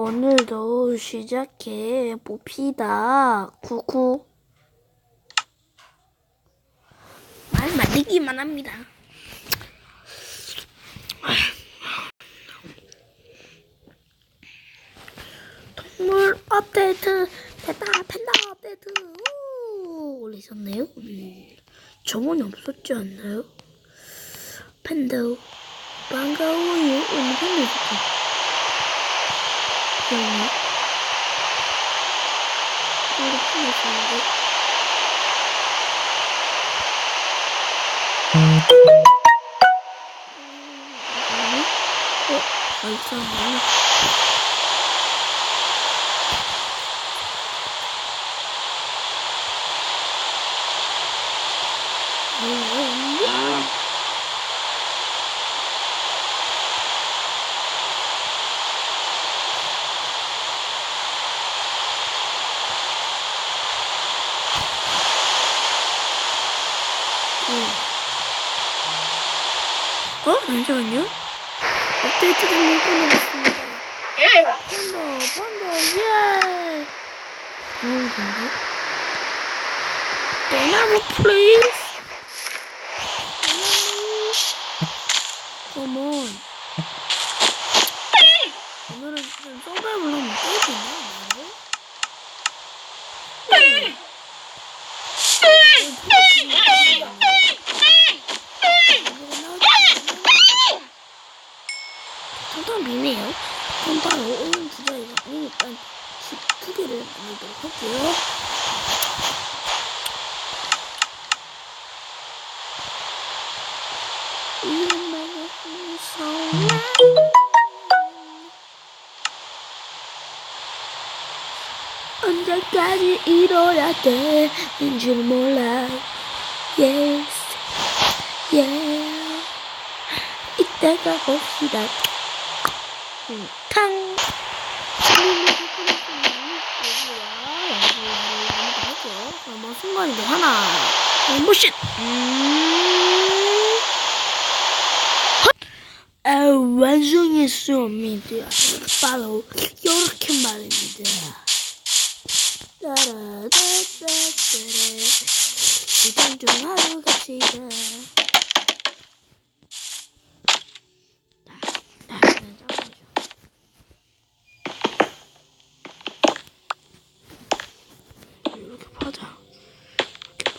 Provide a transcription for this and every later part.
오늘도 시작해 봅시다. 쿠쿠. 말 만들기만 합니다. 동물 업데이트 펜다 펜다 업데이트 오, 올리셨네요. 음, 저번에 없었지 않나요? 팬다 반가워요. 오늘 팬다 있었죠. 기억나? 우리 팬다 있었는데. 아니? 어? 아, 있었네. 음, 어? 잠시만요. 업데이트 좀 끊어봤습니다. 판다, 판다, 예! 좋은 건데? 대나무 플레이스? 컴온. 오늘은 좀 서바이벌 한번 깨지나? 나를? 상당 미네요. 그럼 바로 오늘 주제가 아니니까 두 개를 만들도록 할게요. 이름만 무서워. 언제까지 이뤄야 되는지 몰라. Yes, yeah. 이때가 봅시다. 음, 탕. 뭐 순간이동 하나, 무엇이? 음. 아, 완성했습니다. 바로 이렇게 말입니다. 따라따따따라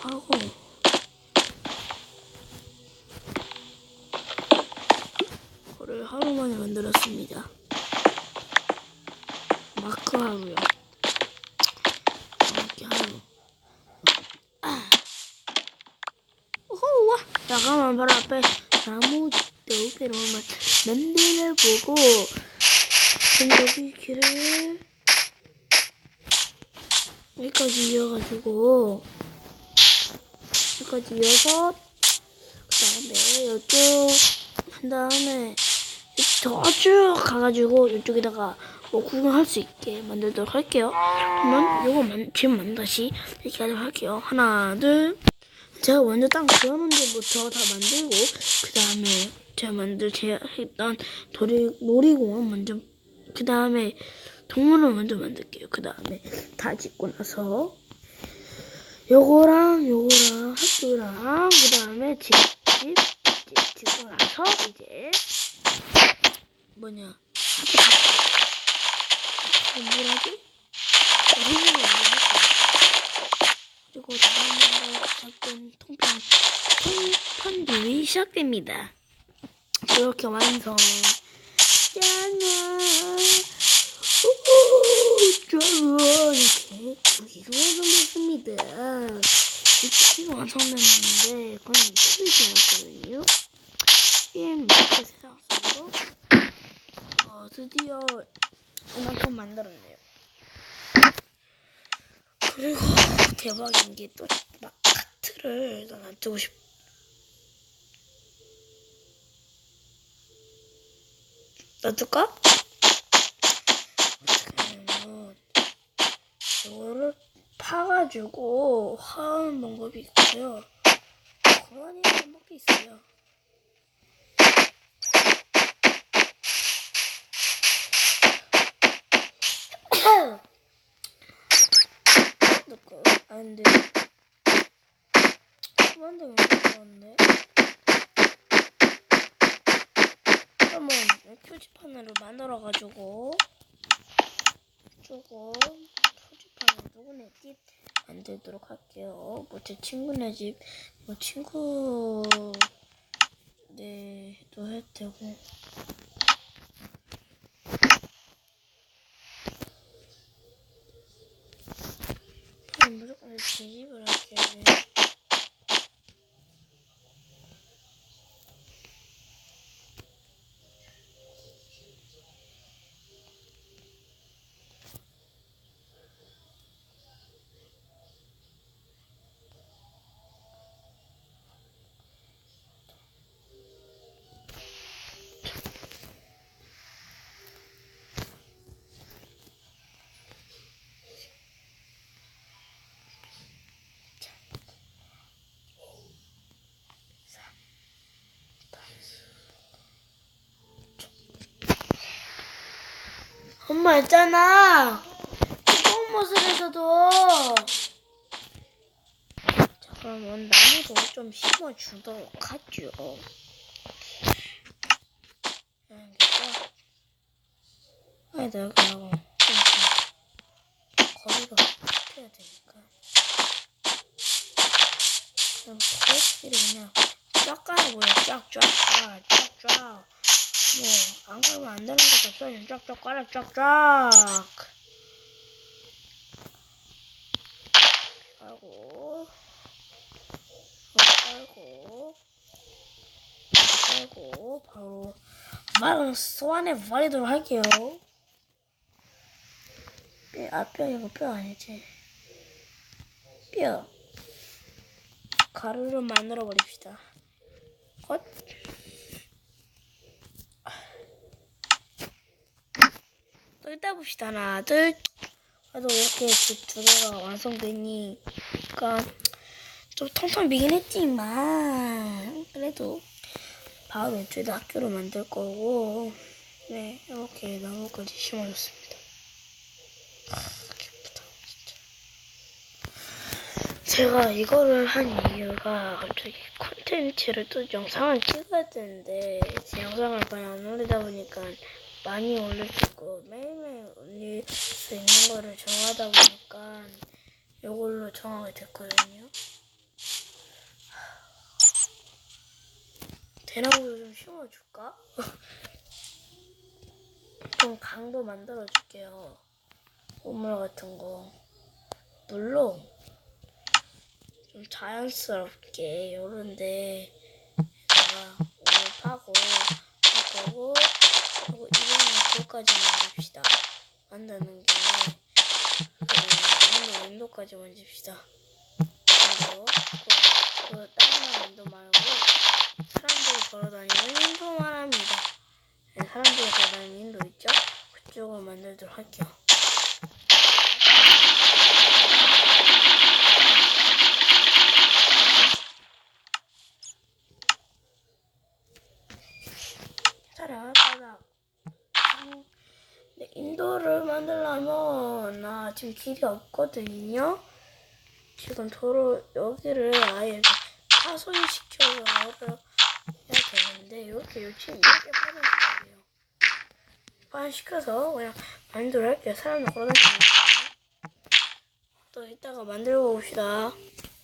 파고. 하루 만에 만들었습니다. 마크 하루요. 이렇게 하루. 아. 오호, 와. 잠깐만, 바로 앞에 나무 대우배로만 만들어 보고, 여기 길을 여기까지 이어가지고, 여기까지 이어서, 그 다음에 이쪽, 한 다음에, 저쭉 가가지고, 이쪽에다가 뭐 구경할 수 있게 만들도록 할게요. 그러면 요거 만, 지금 만 다시 이렇게 하도록 할게요. 하나, 둘. 제가 먼저 땅 지어놓은 데부터 다 만들고, 그 다음에 제가 만들, 제가 했던 놀이, 놀이공원 먼저, 그 다음에 동물원 먼저 만들게요. 그 다음에 다 짓고 나서, 요거랑 요거랑 학교랑, 그 다음에 집, 집, 집 짓고 나서, 이제, 뭐냐, 다 뭐라지? 되겠다. 그리고 다음날 작전 통편 통편들이 시작됩니다. 이렇게 완성. 짠! 우후! 이렇게 완성됐습니다. 이렇게 완성됐는데 그건 이틀이 지났거든요. 게임 속으로 어, 드디어 이만큼 만들었네요. 그리고 대박인 게 또 막 카트를 난 놔두고 싶. 놔둘까? 어떻게 하면 이거를 파가지고 하는 방법이 있어요. 그만이 방법이 있어요. 놓고 안돼. 그만데 왜 그러는데? 한번 표지판으로 만들어가지고? 조금 표지판을 누구네 집 만들도록 할게요. 뭐 제 친구네 집뭐 친구 네도 해도 되고. 엄마 있잖아. 뜨거운 모습에서도. 자, 그러면 나무도 좀 심어주도록 하죠. 아니, 내가 그냥 거리가 좁혀야 되니까. 그럼 코끼리 그냥 쫙 가는 거야. 쫙, 쫙, 쫙, 쫙, 쫙. 뭐, 안 가면 안 되는 것도 없어. 그냥 쫙쫙 깔아, 쫙쫙. 깔고, 깔고, 깔고, 바로, 바로 소환해 버리도록 할게요. 뼈, 아, 뼈, 이거 뼈 아니지. 뼈. 가루를 만들어 버립시다. 헛. 또 이따 봅시다. 하나, 둘. 그래도 이렇게 집두 개가 완성되니까 좀 텅텅 비긴 했지만 그래도 바로 왼쪽에다 학교를 만들 거고 네 이렇게 나무까지 심어줬습니다. 아, 기쁘다 진짜. 제가 이거를 한 이유가 갑자기 콘텐츠를 또 영상을 찍어야 되는데 제 영상을 많이 안 올리다 보니까 많이 올릴 수 있고 매일매일 올릴 수 있는 거를 정하다 보니까 이걸로 정하게 됐거든요. 대나무도 좀 심어줄까? 좀 강도 만들어줄게요. 우물 같은 거. 물로 좀 자연스럽게 요런데 내가 우물 파고 그리고 그거까지 만듭시다. 만드는 게 그리고 온도 온도까지 만 집시다. 그리고 그, 그 다른 온도 말고 사람들이 걸어다니는 인도 말합니다. 네, 사람들이 걸어다니는 인도 있죠? 그쪽을 만들도록 할게요. 따라 네, 인도를 만들려면 나 지금 길이 없거든요. 지금 도로 여기를 아예 파손 시켜서 해야 되는데 이렇게 요즘 이렇게 파손 시켜요. 파손 시켜서 그냥 만들어 할게요. 사람들 걸어다니니까. 또 이따가 만들고 봅시다.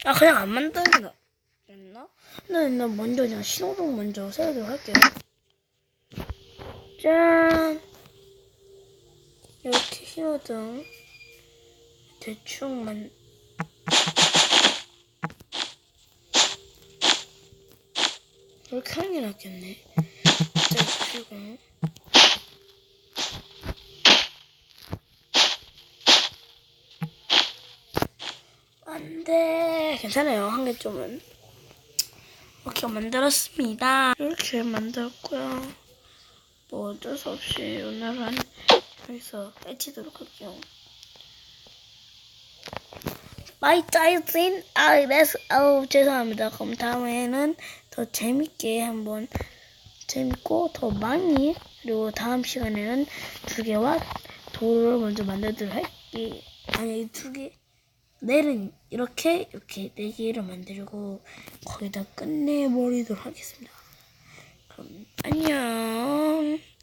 아 그냥 안게 낫나? 근데 나 먼저 그냥 신호등 먼저 세우도록 할게요. 짠! 신호등 대충만 이렇게 하는 게 낫겠네. 자, 그리고 안 돼. 괜찮아요. 한 개 좀은. 이렇게 만들었습니다. 이렇게 만들었고요. 뭐 어쩔 수 없이 오늘은 여기서 해치도록 할게요. 짜이진 아 이래서 아우 죄송합니다. 그럼 다음에는 더 재밌게 한번 재밌고 더 많이 그리고 다음 시간에는 두 개와 도를 먼저 만들도록 할게 아니 두개 내일은 이렇게 이렇게 네 개를 만들고 거기다 끝내버리도록 하겠습니다. 그럼 안녕.